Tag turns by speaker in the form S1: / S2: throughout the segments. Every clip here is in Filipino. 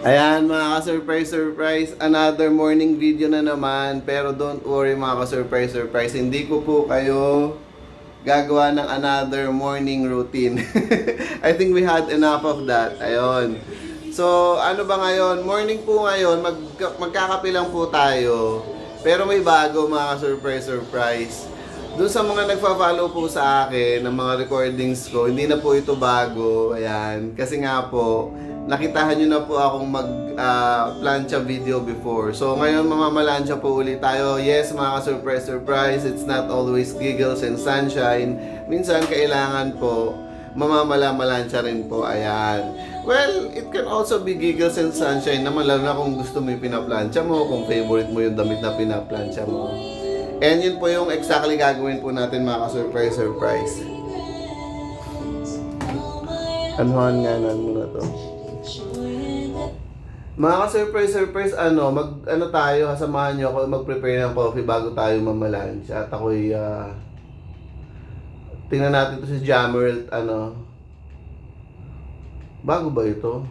S1: Ayan mga ka-surprise surprise, another morning video na naman. Pero don't worry mga ka-surprise surprise, hindi ko po kayo gagawa ng another morning routine. I think we had enough of that. Ayun. So, ano ba ngayon? Morning po ngayon, mag, magkakape lang po tayo. Pero may bago mga ka-surprise surprise. Doon sa mga nagfa-follow po sa akin ng mga recordings ko, hindi na po ito bago. Ayan. Kasi nga po, nakitahan nyo na po akong mag ah, video before. So ngayon mamamalansya po ulit tayo. Yes, mga surprise surprise, it's not always giggles and sunshine. Minsan kailangan po mamamala-malansya rin po. Ayan. Well, it can also be giggles and sunshine naman lalo na kung gusto mo yung pinaplansya mo, kung favorite mo yung damit na pinaplansya mo. And yun po yung exactly gagawin po natin mga surprise surprise. Anuhan nga na muna to. Mga ka-surprise, surprise, ano, mag, ano tayo, samahan nyo ako mag-prepare ng coffee bago tayo mamalunch. At ako'y, ah, tingnan natin to si Jammer, ano, bago ba ito?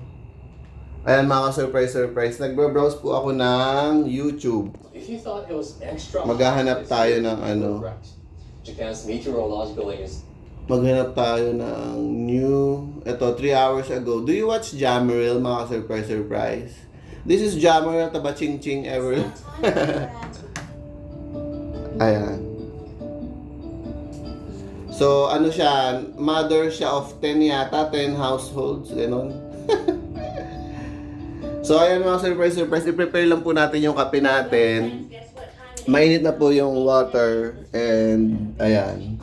S1: Ayan mga ka-surprise, surprise, nagbe-browse po ako ng YouTube. Maghahanap tayo ng ano.
S2: Japan's meteorological agency
S1: Maghanap tayo ng new, eto, 3 hours ago. Do you watch Jammeril, mga ka-surprise, surprise? This is Jammeril, taba ching ching ever. Ayan. So, ano siya, mother siya of 10 yata, 10 households, gano'n. so, ayan mga surprise, surprise, i-prepare lang po natin yung kape natin. Mainit na po yung water, and ayan.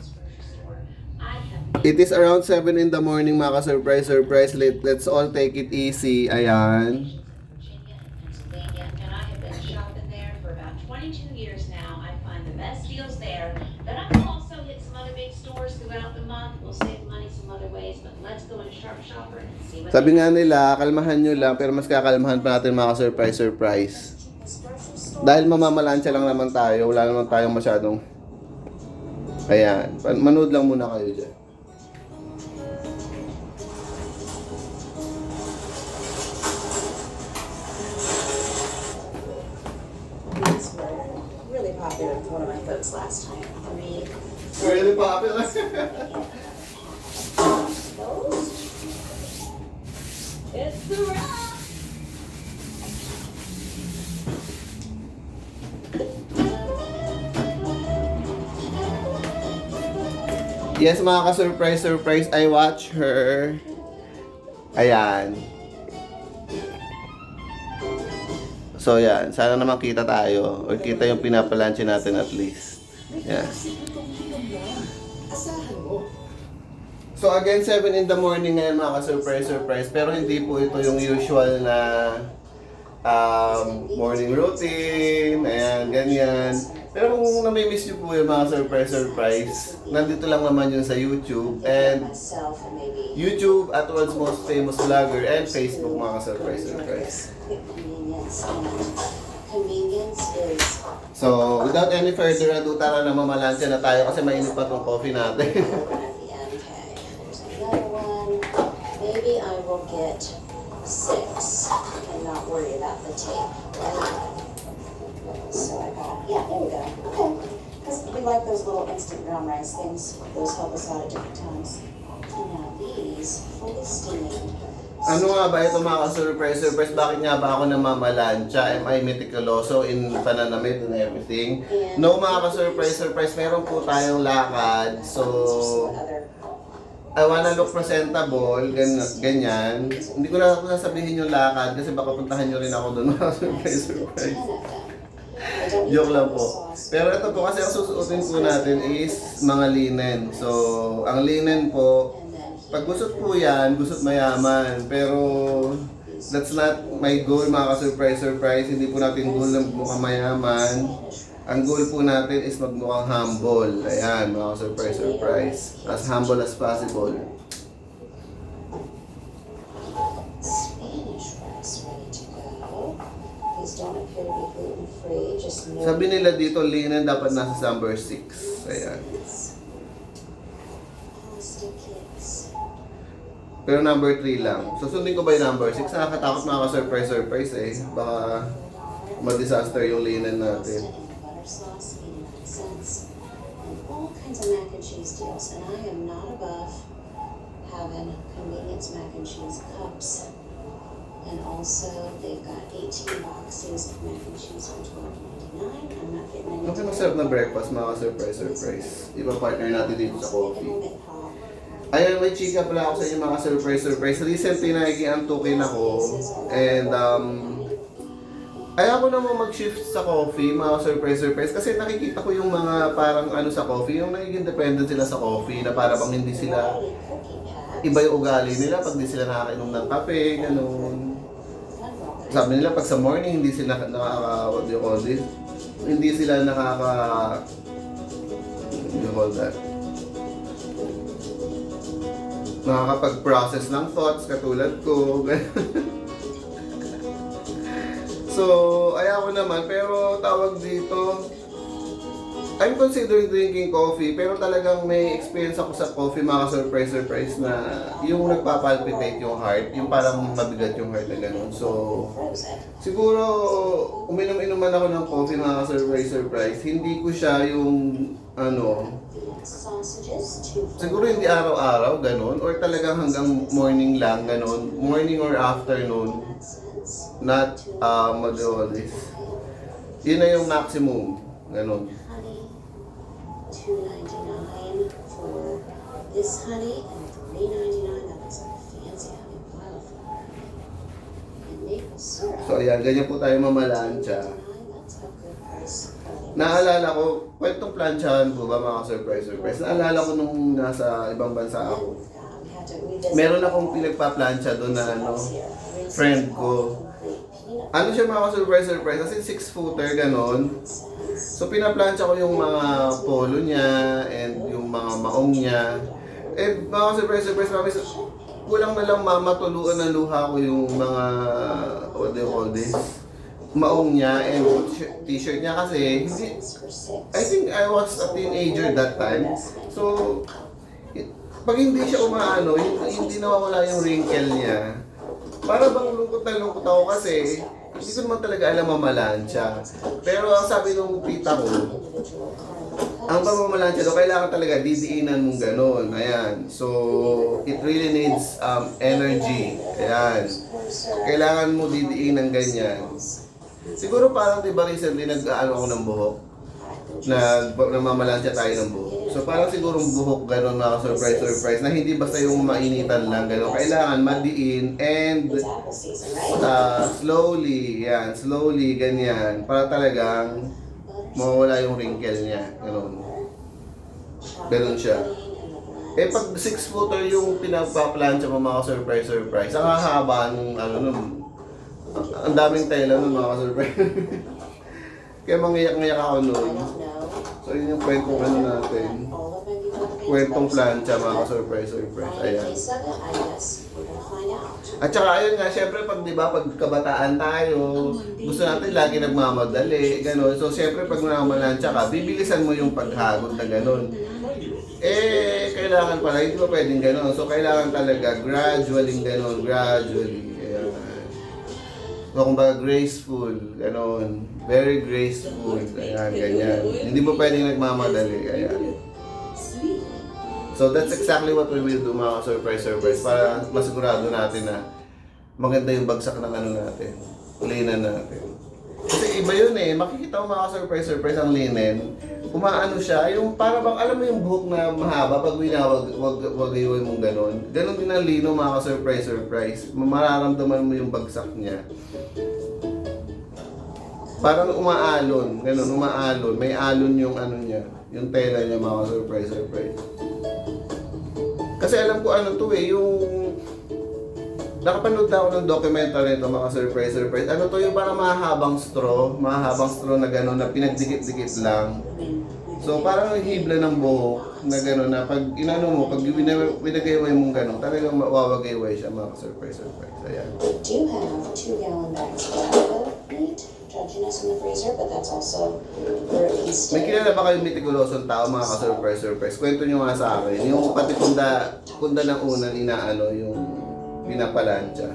S1: It is around 7 in the morning, mga ka-surprise, surprise. Let, let's all take it easy. Ayan.
S3: Virginia and Pennsylvania, and I have been shopping there for about 22 years now. I find the best deals there, but I will also hit some other big stores throughout the month. We'll save money some other ways, but let's go into Sharp Shopper and see what
S1: Sabi nga nila, kalmahan nyo lang, pero mas kakalmahan pa natin mga ka-surprise, surprise. Dahil mamamalansya lang naman tayo, wala naman tayong masyadong... Ayan. Manood lang muna kayo dyan.
S4: Popular with one of my folks last time. Three.
S1: Really popular.
S4: Um,
S5: it's the wrap!
S1: yes, mga ka-surprise, surprise, I watch her. Ayan. So, yan. Sana naman kita tayo. Or kita yung pinapalansya natin at least. Yan. So again, 7 in the morning ngayon mga ka-surprise, surprise. Pero hindi po ito yung usual na um, morning routine, ayan, ganyan. Pero kung namimiss nyo po yung mga surprise, surprise, nandito lang naman yun sa YouTube. And. YouTube at world's most famous vlogger and Facebook mga surprise, surprise.
S4: Convenience. And convenience is.
S1: So, without any further ado, tara na mamalansya na tayo kasi mainit pa tong coffee natin.
S4: Maybe I will get six and not worry about the tape. Right? So I got. Yeah. There we go. Okay. Because we like those little instant brown rice things. Those help us out at different times. And now these fully steaming.
S1: Ano nga ba ito mga ka-surprise, surprise? Bakit nga ba ako namamalansya? Am I meticuloso in pananamit and everything? No mga ka-surprise, surprise. Meron po tayong lakad. So, I wanna look presentable, gan ganyan. Hindi ko na ako sasabihin yung lakad kasi baka puntahan nyo rin ako doon mga surprise, surprise. Joke lang po. Pero ito po kasi ang susuotin po natin is mga linen. So, ang linen po, pag gusot po yan, gusot mayaman. Pero, that's not my goal mga ka-surprise, surprise. Hindi po natin goal na mukhang mayaman. Ang goal po natin is magmukhang humble. Ayan, mga surprise surprise. As humble as possible.
S4: Spanish rice ready to go. These don't appear to be gluten free, just no.
S1: Sabi nila dito, linen dapat nasa number 6. Ayan. Pero number 3 lang. Susundin ko ba yung number 6? Nakakatakot mga ka-surprise surprise eh. Baka ma-disaster yung linen natin.
S4: in butter sauce, 89 cents. And all kinds of mac and cheese deals. And I am not above having convenience mac and cheese cups. And also, they've got 18 boxes of mac and cheese for $12.99.
S1: Okay, masarap na breakfast mga ka-surprise surprise. Iba partner natin dito sa coffee. Ayun, may chika pala ako sa inyo mga surprise surprise. Recently nakikiantukin ako. And um, ayaw ko naman mag-shift sa coffee, mga surprise surprise. Kasi nakikita ko yung mga parang ano sa coffee, yung nagiging dependent sila sa coffee, na para bang hindi sila, iba yung ugali nila pag di sila nakakainom ng kape, ganun. Sabi nila pag sa morning hindi sila nakaka, what do you call this? Hindi sila nakaka, what do you call that? nakakapag-process ng thoughts katulad ko. so, ayaw ko naman. Pero tawag dito, I'm considering drinking coffee. Pero talagang may experience ako sa coffee, mga surprise-surprise na yung nagpapalpitate yung heart. Yung parang mabigat yung heart na ganun. So, siguro uminom-inuman ako ng coffee, mga surprise-surprise. Hindi ko siya yung ano. Siguro hindi araw-araw, ganun. Or talagang hanggang morning lang, ganun. Morning or afternoon. Not, call this? Yun na yung maximum. Ganun.
S4: Honey, two ninety nine for this honey, and three ninety nine. That looks like fancy honey wildflower. And maple syrup.
S1: So, ayan. Ganyan po tayo mamalansya.
S4: A.
S1: Naalala ko, kwentong planchahan po ba mga surprise-surprise? Naalala ko nung nasa ibang bansa ako. Meron akong pinagpa-plancha doon na ano, friend ko. Ano siya mga surprise-surprise? Kasi six-footer, ganon. So pinaplansya ko yung mga polo niya and yung mga maong niya. Eh mga surprise surprise mami, kulang na lang mama tuluan ng luha ko yung mga what do you call this? Maong niya and t-shirt niya kasi hindi I think I was a teenager that time. So pag hindi siya umaano, hindi nawawala yung wrinkle niya. Para bang lungkot na lungkot ako kasi hindi ko naman talaga alam mamalansya. Pero ang sabi nung tita ko, ang pagmamalansya daw, kailangan talaga didiinan mong ganun. Ayan. So, it really needs um, energy. Ayan. Kailangan mo didiinan ganyan. Siguro parang, di ba, recently nag-ano ako ng buhok? Nag namamalansya tayo ng buhok. So parang siguro buhok ganun mga surprise surprise na hindi basta yung mainitan lang ganun. Kailangan madiin and uh, slowly, yan, slowly, ganyan. Para talagang mawawala yung wrinkle niya. Ganun. Ganun siya. Eh pag 6 footer yung pinagpa-plancha mo mga surprise surprise, ang hahaba nung ano nun. Ang daming tela nun mga surprise. Kaya mangiyak-ngiyak ako
S4: know.
S1: So yun yung kwentong ano natin. Kwentong plancha mga surprise surprise. Ayan. At saka ayun nga, syempre pag 'di ba pag kabataan tayo, gusto natin lagi nagmamadali, gano'n. So syempre pag namamalansya ka, bibilisan mo yung paghagod na gano'n. Eh, kailangan pala, hindi ba pwedeng gano'n? So kailangan talaga gradually gano'n, gradually. Ayan. So kumbaga graceful, gano'n. Very graceful, ayan, ganyan. Hindi mo pwedeng nagmamadali, ayan. So that's exactly what we will do mga surprise surprise para masigurado natin na maganda yung bagsak ng ano natin, linan natin. Kasi iba yun eh, makikita mo mga surprise surprise ang linen, umaano siya, yung para bang alam mo yung buhok na mahaba pag winawag wag wag iwan mong ganon. Ganon din ang lino mga surprise surprise. Mararamdaman mo yung bagsak niya. Parang umaalon, ganun, umaalon. May alon yung ano niya, yung tela niya mga surprise surprise. Kasi alam ko ano to eh, yung nakapanood na ako ng documentary nito mga surprise surprise. Ano to yung parang mahabang straw, mahabang straw na gano'n na pinagdikit-dikit lang. So parang ang hibla ng buhok na gano'n na pag inano mo, pag wina- winagayway mong gano'n, talagang mawawagayway siya mga surprise surprise. Ayan.
S4: We do have two gallon bags of meat, judginess in the freezer, but that's also where it can
S1: May
S4: stay.
S1: kilala ba kayong meticulosong tao mga ka-surprise surprise? Kwento nyo nga sa akin. Yung pati kunda, kunda ng unang inaano, yung pinapalansya.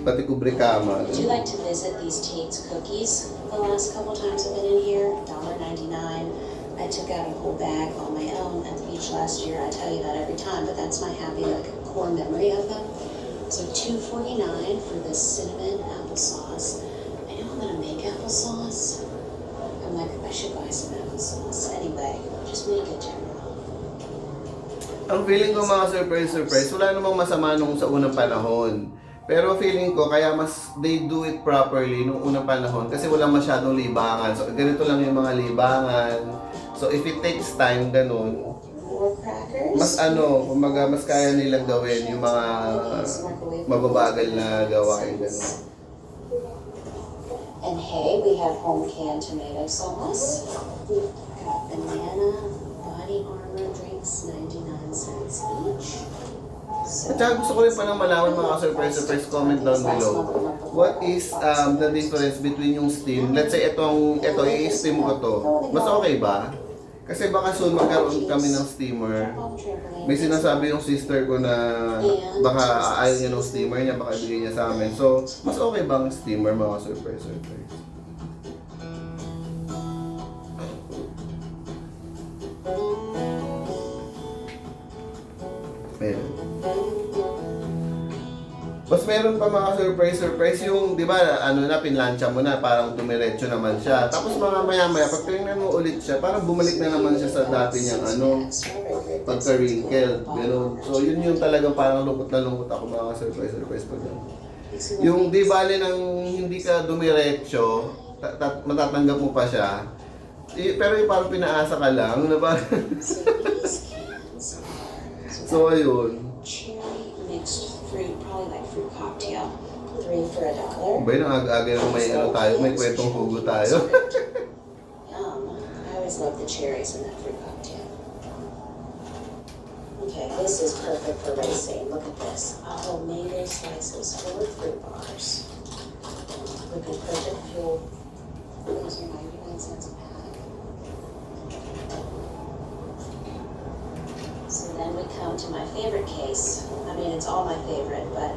S1: Pati kubrikama.
S4: Would you like to visit these Tate's cookies? The last couple times I've been in here, $1.99. I took out a whole bag on my own at the beach last year. I tell you that every time, but that's my happy like core memory of them. So $2.49 for this cinnamon applesauce. I know I'm gonna make applesauce. I'm like, I should buy some applesauce. Anyway, just make it out.
S1: Ang feeling ko mga surprise surprise, wala namang masama nung sa unang panahon. Pero feeling ko, kaya mas they do it properly nung unang panahon kasi wala masyadong libangan. So ganito lang yung mga libangan. So if it takes time, ganun,
S4: crackers.
S1: mas ano, kumaga mas kaya nilang gawin yung mga mababagal na gawain ganun.
S4: And hey, we have home canned tomato sauce. We've got banana body armor drinks, 99 cents each. So,
S1: At saka gusto ko rin pa nang malaman mga surprise surprise comment down below. What is um, the difference between yung steam? Let's say itong ito i-steam ko to. Mas okay ba? Kasi baka soon magkaroon kami ng steamer. May sinasabi yung sister ko na baka ayaw niya ng steamer niya, baka ibigay niya sa amin. So, mas okay bang steamer mga surprise surprise? Meron pa mga surprise surprise yung, di ba, ano na, pinlansya mo na, parang dumiretso naman siya. Tapos mga maya maya, pag tinignan mo ulit siya, parang bumalik na naman siya sa dati niyang ano, pagka-wrinkled, gano'n. So yun yung talagang parang lungkot na lungkot ako mga surprise surprise pag ganun. Yung di bale nang hindi ka dumiretso, ta- ta- matatanggap mo pa siya, eh, pero yung parang pinaasa ka lang, na
S4: are
S1: so ayun.
S4: Three for a dollar.
S1: Ba yun, ang aga-aga may ano tayo, may kwentong hugo tayo.
S4: Yum. I always love the cherries in that fruit cocktail. Okay, this is perfect for racing. Look at this. Oh, mango slices full of fruit bars. Looking perfect fuel. These are 99 cents a pack. So then we come to my favorite case. I mean, it's all my favorite, but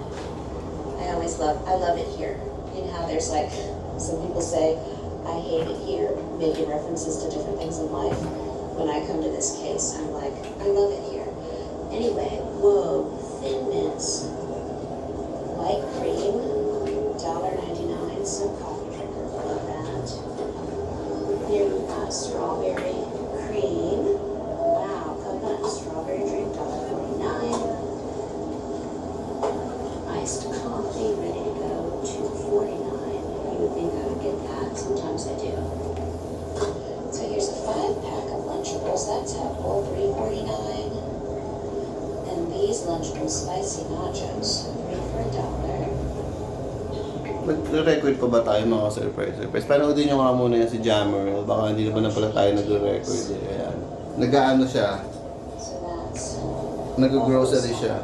S4: I always love, I love it here. You know how there's like, some people say, I hate it here, making references to different things in life. When I come to this case, I'm like, I love it spicy nachos, three for a dollar.
S1: Nag-record pa ba tayo mga surprise surprise? Panoodin nyo nga muna yan si Jammer. Baka hindi naman na pala tayo nag-record. Eh. Ayan. Nag-ano siya.
S4: So that's.
S1: Nag-grocery siya.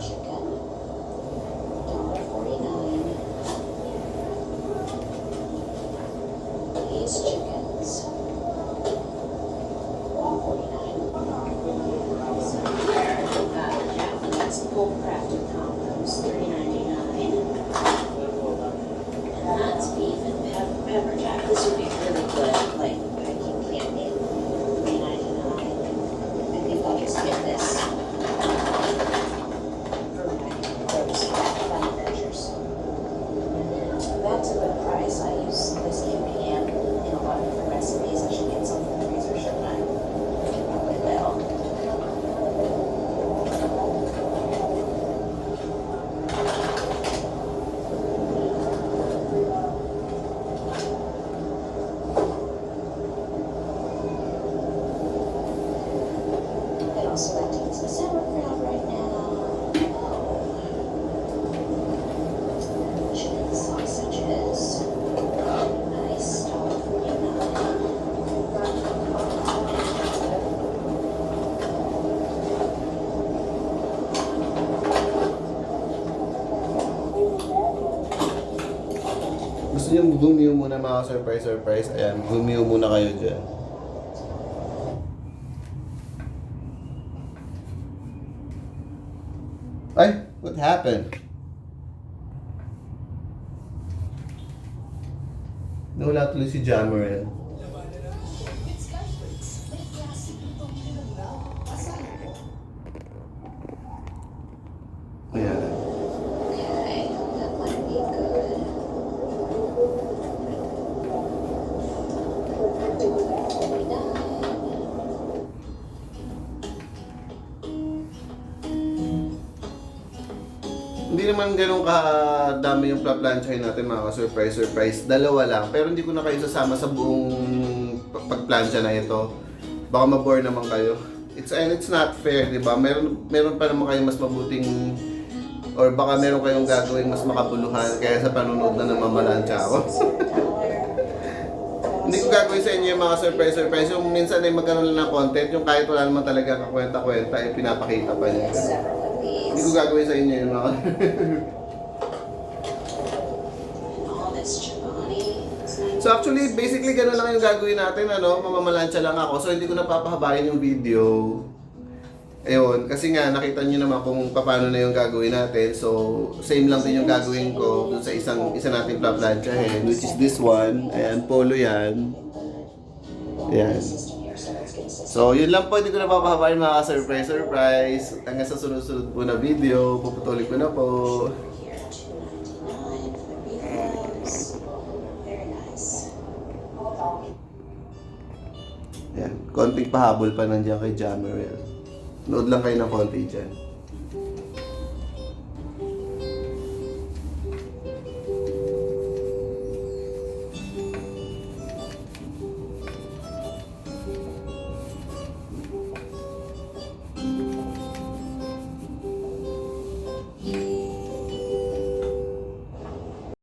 S1: gusto nyo, gumiyo muna mga surprise surprise. Ayan, gumiyo muna kayo dyan. Happened? Nawala tuloy si Jamarel. Hindi naman ganun kadami yung plaplansyahin natin mga ka-surprise surprise. Dalawa lang. Pero hindi ko na kayo sasama sa buong pagplansya na ito. Baka mabore naman kayo. It's and it's not fair, di ba? Meron meron pa naman kayo mas mabuting or baka meron kayong gagawin mas makabuluhan kaya sa panonood na namamalansya ako. Hindi ko gagawin sa inyo yung mga surprise surprise. Yung minsan ay magkaroon lang ng content, yung kahit wala naman talaga kakwenta-kwenta, ay pinapakita pa niya. Hindi ko gagawin sa inyo yung mga. So actually, basically gano'n lang yung gagawin natin, ano, mamamalansya lang ako. So hindi ko na papahabain yung video. Ayun, kasi nga nakita niyo naman kung paano na yung gagawin natin. So same lang din yung gagawin ko dun sa isang isa nating plaplansyahin, which is this one. Ayan, polo yan. Ayan.
S4: So
S1: yun lang po, hindi ko na papahabain mga surprise surprise. Hanggang sa sunod-sunod po na video, puputuloy ko na po. Ayan, konting pahabol pa nandiyan kay Jamarel. Nood lang kayo ng konti dyan.